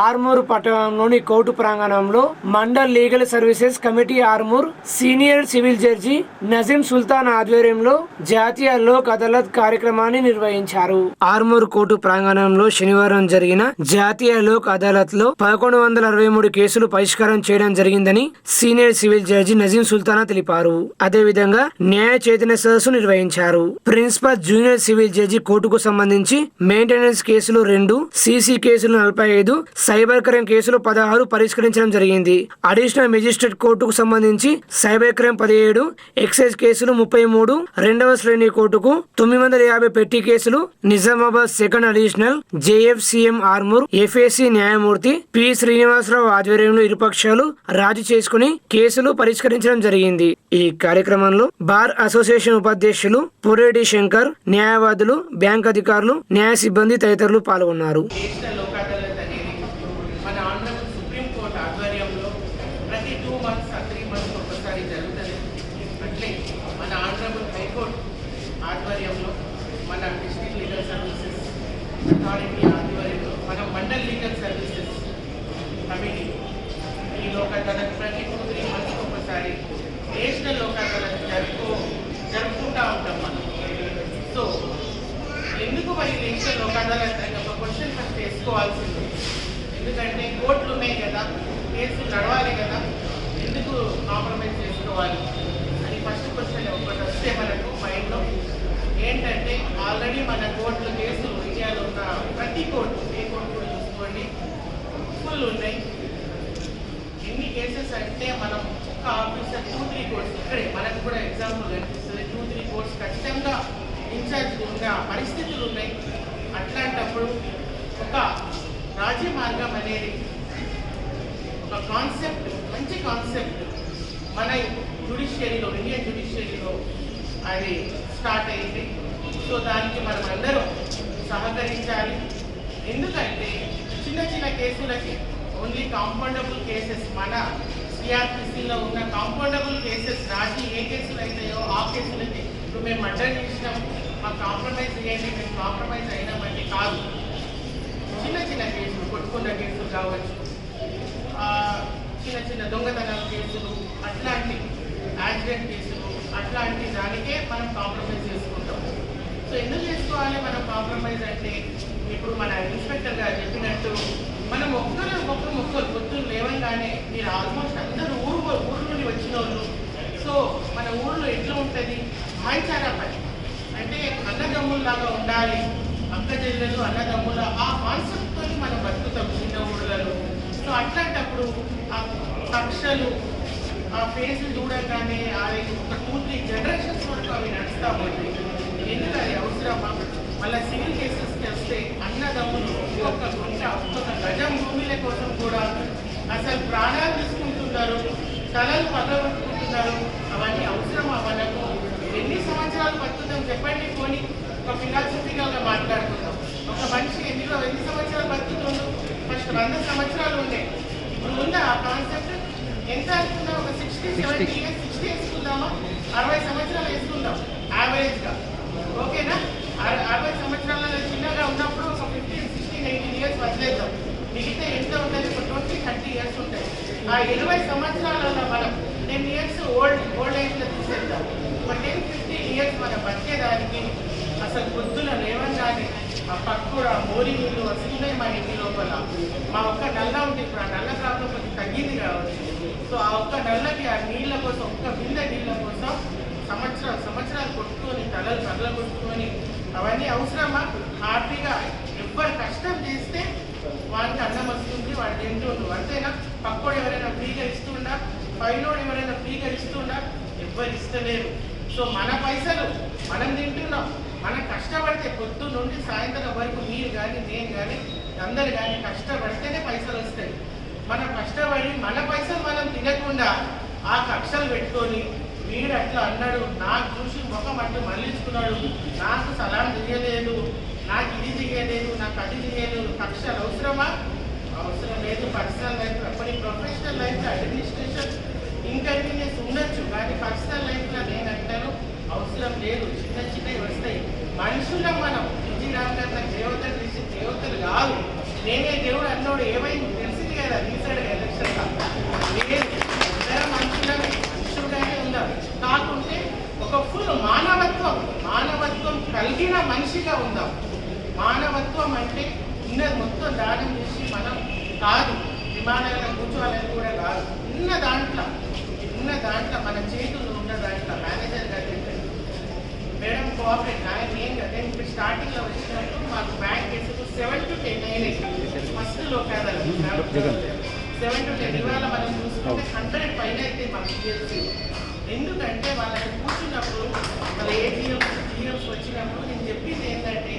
ఆర్మూర్ పట్టణంలోని కోర్టు ప్రాంగణంలో mandal legal services committee Armoor senior civil judge Nazeem Sultan ఆధ్వర్యంలో జాతీయ లోక్ అదాలత్ కార్యక్రమాన్ని నిర్వహించారు. ఆర్మూర్ కోర్టు ప్రాంగణంలో శనివారం జరిగిన జాతీయ లోక్ అదాలత్లో పదకొండు వందల అరవై మూడు కేసులు పరిష్కారం చేయడం జరిగిందని senior civil judge Nazeem Sultana తెలిపారు. అదేవిధంగా న్యాయ చైతన్య సదస్సు నిర్వహించారు. ప్రిన్సిపల్ జూనియర్ సివిల్ జడ్జి కోర్టుకు సంబంధించి మెయింటెనెన్స్ కేసులు రెండు సీసీ కేసులు నలభై ఐదు సైబర్ క్రైమ్ కేసులు పదహారు పరిష్కరించడం జరిగింది. అడిషనల్ మెజిస్ట్రేట్ కోర్టుకు సంబంధించి సైబర్ క్రైమ్ పదిహేడు ఎక్సైజ్ కేసులు ముప్పై మూడు రెండవ శ్రేణి కోర్టుకు తొమ్మిది వందల యాభై పెట్టి కేసులు Nizamabad second additional JFCM Armoor FAC న్యాయమూర్తి పి శ్రీనివాసరావు ఆధ్వర్యంలో ఇరుపక్షాలు రాజీ చేసుకుని కేసులు పరిష్కరించడం జరిగింది. ఈ కార్యక్రమంలో బార్ అసోసియేషన్ ఉపాధ్యక్షులు పురేడి శంకర్ న్యాయవాదులు బ్యాంక్ అధికారులు న్యాయ సిబ్బంది తదితరులు పాల్గొన్నారు నేషనల్ లోక్ అదాలత్ అనేది మన ఆనరబుల్ సుప్రీం కోర్ట్ ఆధ్వర్యంలో ప్రతి టూ మంత్స్ త్రీ మంత్స్ ఒకసారి జరుగుతుంది. అట్లే మన ఆనరబుల్ హైకోర్టు ఆధ్వర్యంలో మన డిస్ట్రిక్ట్ లీగల్ సర్వీసెస్ అథారిటీ ఆధ్వర్యంలో మన మండల్ లీగల్ సర్వీసెస్ కమిటీ ఈ లోక్ అదాలత్ ప్రతి టూ త్రీ మంత్స్ ఒకసారి నేషనల్ లోక్ అదాలత్ జరుపు జరుపుకుంటా ఉంటాం మనం. సో ఎందుకు మరి నేషనల్ లోక్ అదాలత్ అని ఒక క్వశ్చన్ ఫస్ట్ వేసుకోవాల్సింది. ఎందుకంటే కోర్టులు ఉన్నాయి కదా కేసులు నడవాలి కదా. ఎందుకు కాంప్రమైజ్ చేసుకోవాలి. అని ఫస్ట్ క్వశ్చన్ ఒకటి వస్తే మనకు మైండ్లో ఏంటంటే ఆల్రెడీ మన కోర్టుల కేసులు ఇండియాలో ఉన్న ప్రతి కోర్టు ఏ కోర్టు కూడా చూసుకోండి ఫుల్ ఉన్నాయి. ఎన్ని కేసెస్ అంటే మనం ఒక ఆఫీసర్ టూ త్రీ కోర్స్ ఇక్కడే మనకు కూడా ఎగ్జాంపుల్ కనిపిస్తుంది. టూ త్రీ కోర్స్ ఖచ్చితంగా ఇన్ఛార్జ్ ఉన్న పరిస్థితులు ఉన్నాయి. అట్లాంటప్పుడు ఒక రాజీ మార్గం అనేది ఒక కాన్సెప్ట్ మంచి కాన్సెప్ట్ మన జుడిషియరీలో ఇండియన్ జుడిషియరీలో అది స్టార్ట్ అయింది. సో దానికి మనం అందరం సహకరించాలి. ఎందుకంటే చిన్న చిన్న కేసులకి ఓన్లీ కాంపౌండబుల్ కేసెస్ మన సిఆర్పిసిలో ఉన్న కాంపౌండబుల్ కేసెస్ రాజీ ఏ కేసులు అవుతాయో ఆ కేసులకి ఇప్పుడు మేము మర్డర్ చేసినాం. మాకు కాంప్రమైజ్ చేయండి మేము కాంప్రమైజ్ అయినామంటే కాదు. చిన్న చిన్న కేసులు కొట్టుకున్న కేసులు కావచ్చు. చిన్న చిన్న దొంగతనాల కేసులు అట్లాంటి యాక్సిడెంట్ కేసులు అట్లాంటి దానికే మనం కాంప్రమైజ్ చేసుకుంటాం. సో ఎందుకు చేసుకోవాలి మనం కాంప్రమైజ్ అంటే? ఇప్పుడు మన ఇన్స్పెక్టర్ గారు చెప్పినట్టు మనం ఒక్కరు ఒక్కరు ఒక్కరు పొద్దున్న లేవగానే మీరు ఆల్మోస్ట్ అందరూ ఊరు ఊరు నుండి వచ్చిన వాళ్ళు సో మన ఊళ్ళో ఎట్లా ఉంటుంది? భాయిచారా పని. అంటే అన్నదమ్ముల్లాగా ఉండాలి. అక్క చెల్లెలు అన్నదమ్ముల ఆ కాన్సెప్ట్తో మనం బతుకుతాం చిన్న ఊళ్ళలో సో అట్లా అప్పుడు ఆ కక్షలు ఆ ఫేస్ చూడగానే అది ఒక టూ త్రీ జనరేషన్స్ వరకు అవి నడుస్తూ పోయి ఎందుకు అది అవసరమా మళ్ళీ సివిల్ కేసెస్కి వస్తే అన్నదమ్ములు ఒక్కొక్క గుంట ఒక్కొక్క గజం భూమిల కోసం కూడా అసలు ప్రాణాలు తీసుకుంటున్నారు తలలు పగలగొట్టుకుంటున్నారు. అవన్నీ అవసరమా మనకు ఎన్ని సంవత్సరాలు బతుకుతాం చెప్పండి పోనీ. ఒక ఫిలాసఫికల్గా మాట్లాడుకుందాం. ఒక మనిషి ఎన్ని ఎన్ని సంవత్సరాలు బతుకుతుందో? ఫస్ట్ వంద సంవత్సరాలు ఉండే. ఉందా ఆ కాన్సెప్ట్ ఎంత అనుకుందాం? ఒక సిక్స్టీ సెవెంటీ ఇయర్స్ సిక్స్టీ వేసుకుందామా? అరవై సంవత్సరాలు వేసుకుందాం యావరేజ్గా ఓకేనా? అర- అరవై సంవత్సరాల చిన్నగా ఉన్నప్పుడు ఒక ఫిఫ్టీన్ సిక్స్టీన్ ఎయిటీన్ ఇయర్స్ వదిలేద్దాం. మిగతా ఎంత ఉంటుంది? ఒక ట్వంటీ థర్టీ ఇయర్స్ ఉంటాయి ఆ ఇరవై సంవత్సరాలలో మనం టెన్ ఇయర్స్ ఓల్డ్ ఓల్డ్ ఏజ్లో తీసేద్దాం? ఒక టెన్ ఫిఫ్టీన్ ఇయర్స్ మనం బతికేదానికి అసలు పొద్దున లేవగానే ఆ కూడా మోరీ నీళ్ళు వస్తున్నాయి మా ఇంటి లోపల. మా ఒక్క నల్ల ఉంది ఇప్పుడు ఆ నల్ల ప్రాబ్లం కొంచెం తగ్గింది కావచ్చు సో ఆ ఒక్క నల్లకి ఆ నీళ్ళ కోసం ఒక్క బిందె నీళ్ళ కోసం సంవత్సరాలు సంవత్సరాలు కొట్టుకొని తలలు తగల కొట్టుకొని అవన్నీ అవసరమా? హ్యాపీగా ఎవ్వరు కష్టం చేస్తే వాడికి అన్నం వస్తుంది వాడు తింటుండు అంతేనా? పక్కోడు ఎవరైనా ఫ్రీగా ఇస్తుండా పైనోడు ఎవరైనా ఫ్రీగా ఇస్తుండా ఎవ్వరు ఇస్తలేరు. సో మన పైసలు మనం తింటున్నాం. మనం కష్టపడితే పొద్దు నుండి సాయంత్రం వరకు మీరు కానీ నేను కానీ అందరు కానీ కష్టపడితేనే పైసలు వస్తాయి. మనం కష్టపడి మన పైసలు మనం తినకుండా ఆ కక్షలు పెట్టుకొని వీడు అట్లా అన్నాడు నాకు చూసి ముఖం అట్లా మళ్ళించుకున్నాడు. నాకు సలాం దిగలేదు నాకు ఇది దిగలేదు నాకు అది దిగలేదు కక్షలు అవసరమా? అవసరం లేదు. పర్సనల్ లైఫ్ అప్పటి ప్రొఫెషనల్ లైఫ్ అడ్మినిస్ట్రేషన్ నేనే దేవుడు అన్నోడు. ఏమైంది? తెలిసింది కదా రీసెంట్గా ఎలక్షన్ నేను కాకుంటే ఒక ఫుల్ మానవత్వం మానవత్వం కలిగిన మనిషిగా ఉందాం. మానవత్వం అంటే ఇన్నది మొత్తం దానం చేసి మనం కాదు విమానంలో కూర్చోవాలని కూడా కాదు. ఉన్న దాంట్లో ఉన్న దాంట్లో మన చేతుల్లో ఉన్న దాంట్లో మేనేజర్ గారు మేడం కోఆపరేట్ ఆయన ఏం కదా. ఇప్పుడు స్టార్టింగ్లో వచ్చి లోకాదాలు సెవెన్ టు టెన్ ఇవాళ మనం చూసుకుంటే హండ్రెడ్ పైన అయితే మాకు పిఎల్సీ ఎందుకంటే వాళ్ళకి కూర్చున్నప్పుడు వాళ్ళ ఏ జిఎంస్ జిఎంస్ వచ్చినప్పుడు నేను చెప్పింది ఏంటంటే